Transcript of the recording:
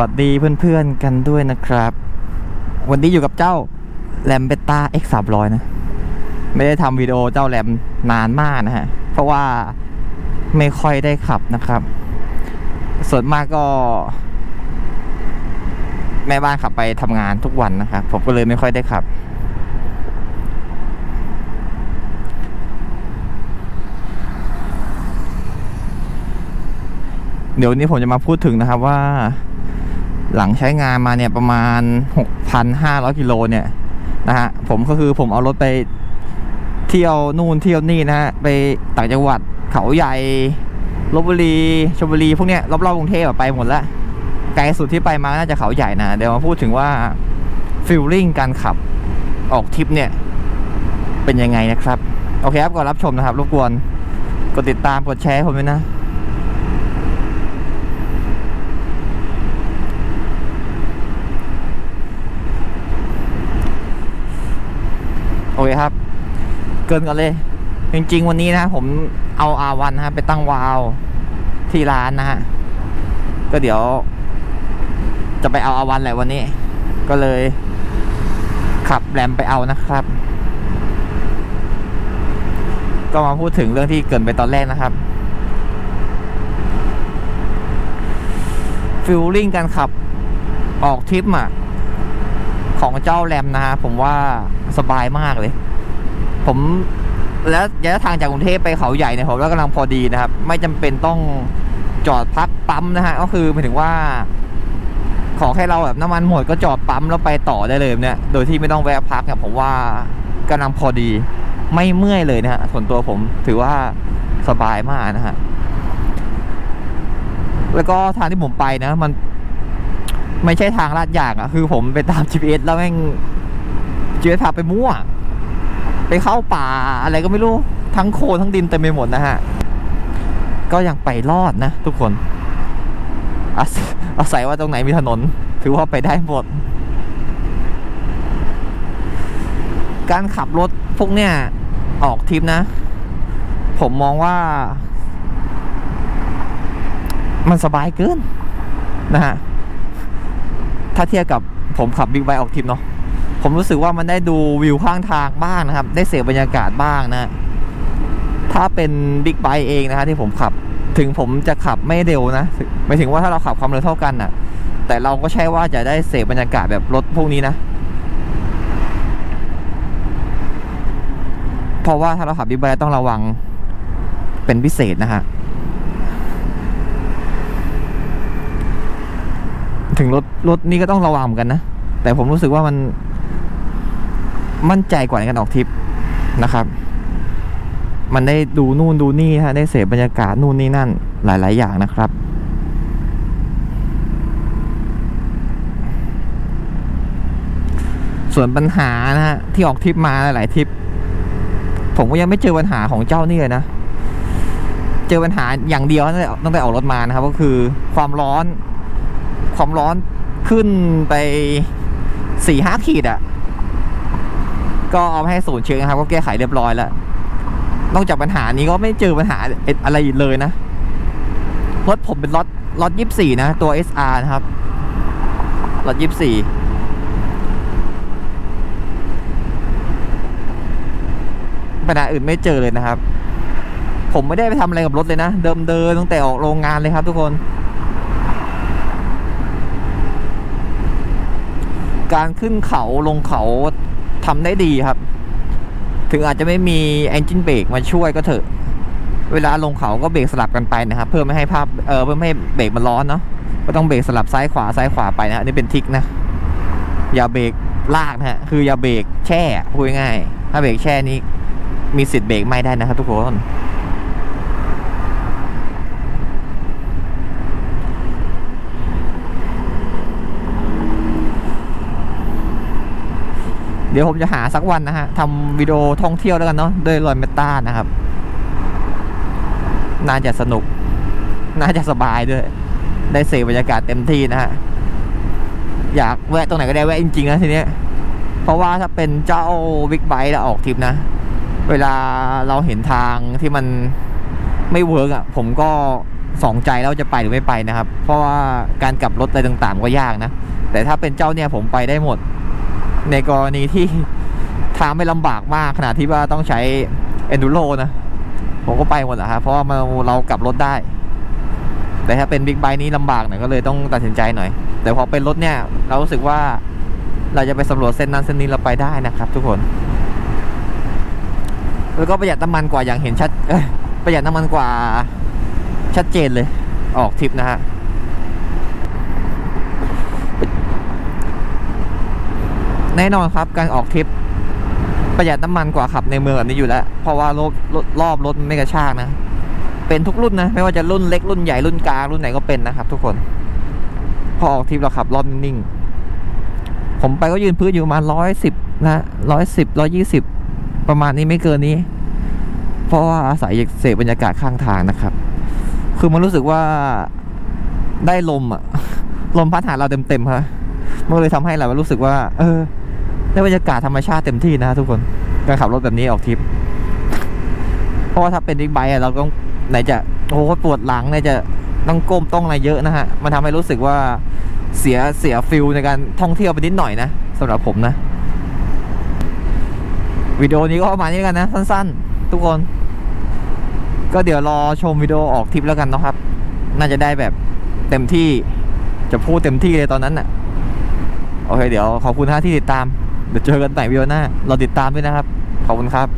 วัสดีเพื่อนๆกันด้วยนะครับ วันนี้อยู่กับเจ้าแ a มเบต้า X 3 0 0นะ ไม่ได้ทำวิดีโอเจ้าแรมนานมากนะฮะ เพราะว่าไม่ค่อยได้ขับนะครับ ส่วนมากก็ แม่บ้านขับไปทำงานทุกวันนะครับ ผมก็เลยไม่ค่อยได้ขับ เดี๋ยวนี้ผมจะมาพูดถึงนะครับว่า หลังใช้งานมาเนี่ยประมาณ 6,500 กิโลเนี่ยนะฮะผมก็คือผมเอารถไปเที่ยวนู่นเที่ยวนี่นะฮะไปต่างจังหวัดเขาใหญ่ลบบุรีชลบุรีพวกเนี้ยรอบๆกรุงเทพไปหมดแล้วไกลสุดที่ไปมาน่าจะเขาใหญ่นะเดี๋ยวมาพูดถึงว่าฟิลลิ่งการขับออกทริปเนี่ย เป็นยังไงนะครับ โอเคครับก่อนรับชมนะครับ รบกวน กดติดตามกดแชร์ผมด้วยนะ โอเคครับ เกินก่อนเลย จริงๆ วันนี้นะ ผมเอาอาวันนะฮะไปตั้งวาล์วที่ร้านนะฮะ ก็เดี๋ยว จะไปเอาอาวันแหละวันนี้ ก็เลย ขับแรมไปเอานะครับ ก็มาพูดถึงเรื่องที่เกินไปตอนแรกนะครับฟิลลิ่งการขับออกทริปอะ ของเจ้าแรมนะฮะผมว่าสบายมากเลย ผมแล้วระยะทางจากกรุงเทพไปเขาใหญ่เนี่ยผมว่ากำลังพอดีนะครับ ไม่จำเป็นต้องจอดพักปั๊มนะฮะก็คือหมายถึงว่า ขอแค่เราแบบน้ำมันหมดก็จอดปั๊มแล้วไปต่อได้เลยเนี่ยโดยที่ไม่ต้องแวะพักเนี่ยผมว่ากำลังพอดีไม่เมื่อยเลยนะฮะส่วนตัวผมถือว่าสบายมากนะฮะแล้วก็ทางที่ผมไปนะ มันไม่ใช่ทางลาดยางอะคือผมไปตาม GPS แล้วแม่ง GPS พาไปมั่ว ไปเข้าป่าอะไรก็ไม่รู้ทั้งโคลนทั้งดินเต็มไปหมดนะฮะ ก็ยังไปรอดนะ ทุกคนอาศอาศัยว่าตรงไหนมีถนน ถือว่าไปได้หมด การขับรถพวกเนี้ยออกทริปนะ ผมมองว่า มันสบายเกิน นะฮะ ถ้าเทียบกับผมขับบิ๊กไบค์ออกทริปเนาะ ผมรู้สึกว่ามันได้ดูวิวข้างทางบ้างนะครับ ได้เสพบรรยากาศบ้างนะถ้าเป็นบิ๊กไบค์เองนะฮะที่ผมขับ ถึงผมจะขับไม่เร็วนะหมายถึงว่าถ้าเราขับความเร็วเท่ากันน่ะ แต่เราก็ใช่ว่าจะได้เสพบรรยากาศแบบรถพวกนี้นะเพราะว่าถ้าเราขับบิ๊กไบค์ต้องระวังเป็นพิเศษนะฮะถึงรถรถนี่ก็ต้องระวังกันนะ แต่ผมรู้สึกว่ามัน มั่นใจกว่าในการออกทริปนะครับ มันได้ดูนู่นดูนี่ฮะได้เสพบรรยากาศนู่นนี่นั่นหลาย ๆ อย่างนะครับส่วนปัญหานะฮะที่ออกทริปมาหลายทริป ผมก็ยังไม่เจอปัญหาของเจ้านี่เลยนะ เจอปัญหาอย่างเดียวตั้งแต่ออกรถมานะครับ ก็คือความร้อน ความร้อนขึ้นไปสี่ห้าขีดอะ ก็เอาให้ศูนย์เช็คนะครับก็แก้ไขเรียบร้อยแล้วนอกจากปัญหานี้ก็ไม่เจอปัญหาอะไรเลยนะรถผมเป็นรถรถยี่สี่นะตัว SR นะครับรถยี่สี่ปัญหาอื่นไม่เจอเลยนะครับ ผมไม่ได้ไปทำอะไรกับรถเลยนะ เดิมเดินตั้งแต่ออกโรงงานเลยครับทุกคน การขึ้นเขาลงเขา ทำได้ดีครับ ถึงอาจจะไม่มี engine brake มาช่วยก็เถอะ เวลาลงเขาก็เบรกสลับกันไปนะครับเพื่อไม่ให้ภาพเออเพื่อไม่ให้เบรกมันร้อนเนาะก็ต้องเบรกสลับซ้ายขวาซ้ายขวาไปนะฮะนี่เป็นทิกนะ อย่าเบรกลากนะฮะคืออย่าเบรกแช่พูดง่ายๆถ้าเบรกแช่นี้มีสิทธิ์เบรกไม่ได้นะครับทุกคน ดี๋ยวผมจะหาสักวันนะฮะทำวิดีโอท่องเที่ยวแล้วกันเนาะด้วยรอยเมตานะครับ น่าจะสนุก น่าจะสบายด้วย ได้เสพบรรยากาศเต็มที่นะฮะ อยากแวะตรงไหนก็ได้แวะจริงๆนะทีเนี้ย เพราะว่าถ้าเป็นเจ้าบิ๊กไบค์แล้วออกทริปนะ เวลาเราเห็นทางที่มันไม่เวิร์กอะ ผมก็สองใจแล้วจะไปหรือไม่ไปนะครับ เพราะว่าการกลับรถอะไรต่างๆก็ยากนะ แต่ถ้าเป็นเจ้าเนี่ยผมไปได้หมด ในกรณีที่ทางไม่ลำบากมากขนาดที่ว่าต้องใช้ enduro นะ ผมก็ไปหมดอะครับเพราะว่าเรากลับรถได้ แต่ถ้าเป็นบิ๊กไบค์นี้ลำบากหน่อยก็เลยต้องตัดสินใจหน่อย แต่พอเป็นรถเนี่ย เรารู้สึกว่าเราจะไปสำรวจเส้นนั้นเส้นนี้เราไปได้นะครับทุกคน แล้วก็ประหยัดน้ำมันกว่าอย่างเห็นชัดประหยัดน้ำมันกว่าชัดเจนเลยออกทริปนะฮะ แน่นอนครับการออกทริปประหยัดน้ำมันกว่าขับในเมืองแบบนี้อยู่แล้ว เพราะว่ารถรอบรถมันไม่กระชากนะ เป็นทุกรุ่นนะ ไม่ว่าจะรุ่นเล็กรุ่นใหญ่รุ่นกลางรุ่นไหนก็เป็นนะครับทุกคน พอออกทริปเราขับรอบนิ่งๆผมไปก็ยืนพื้นอยู่ประมาณร้อยสิบนะร้อยสิบร้อยี่สิบประมาณนี้ไม่เกินนี้ เพราะว่าอาศัยเสพบรรยากาศข้างทางนะครับ คือมันรู้สึกว่าได้ลมอะลมพัดหาเราเต็มๆครับมันเลยทำให้เรารู้สึกว่า เออ ได้บรรยากาศธรรมชาติเต็มที่นะทุกคนการขับรถแบบนี้ออกทริป เพราะว่าถ้าเป็นบิ๊กไบค์อะเราต้องไหนจะโอ้โหปวดหลังไหนจะต้องก้มต้องอะไรเยอะนะฮะ มันทำให้รู้สึกว่าเสียเสียฟิลในการท่องเที่ยวไปนิดหน่อยนะสำหรับผมนะ วิดีโอนี้ก็ประมาณนี้กันนะ สั้นๆ ทุกคน ก็เดี๋ยวรอชมวิดีโอออกทริปแล้วกันนะครับ น่าจะได้แบบเต็มที่จะพูดเต็มที่เลยตอนนั้นน่ะ โอเค เดี๋ยวขอบคุณท่าที่ติดตาม เดี๋ยวเจอกันใหม่วิดีโอหน้า เราติดตามด้วยนะครับ ขอบคุณครับ